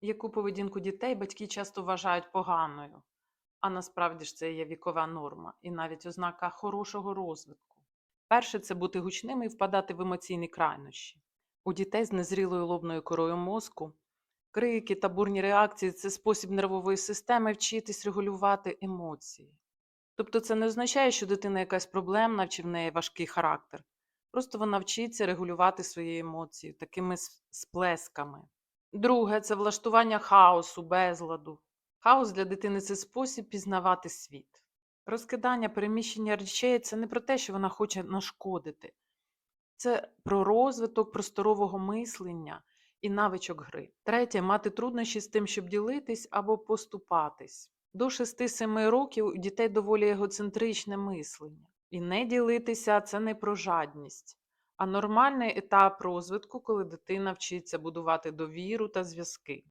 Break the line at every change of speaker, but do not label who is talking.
Яку поведінку дітей батьки часто вважають поганою, а насправді ж це є вікова норма і навіть ознака хорошого розвитку. Перше це бути гучними і впадати в емоційні крайнощі. У дітей з незрілою лобною корою мозку крики та бурні реакції це спосіб нервової системи вчитись регулювати емоції. Тобто це не означає, що дитина якась проблемна чи в неї важкий характер. Просто вона вчиться регулювати свої емоції такими сплесками. Друге це влаштування хаосу, безладу. Хаос для дитини це спосіб пізнавати світ. Розкидання, переміщення речей це не про те, що вона хоче нашкодити. Це про розвиток просторового мислення і навичок гри. Третє мати труднощі з тим, щоб ділитись або поступатись. До 6-7 років у дітей доволі егоцентричне мислення. І не ділитися це не про жадність, а нормальний етап розвитку, коли дитина вчиться будувати довіру та зв'язки.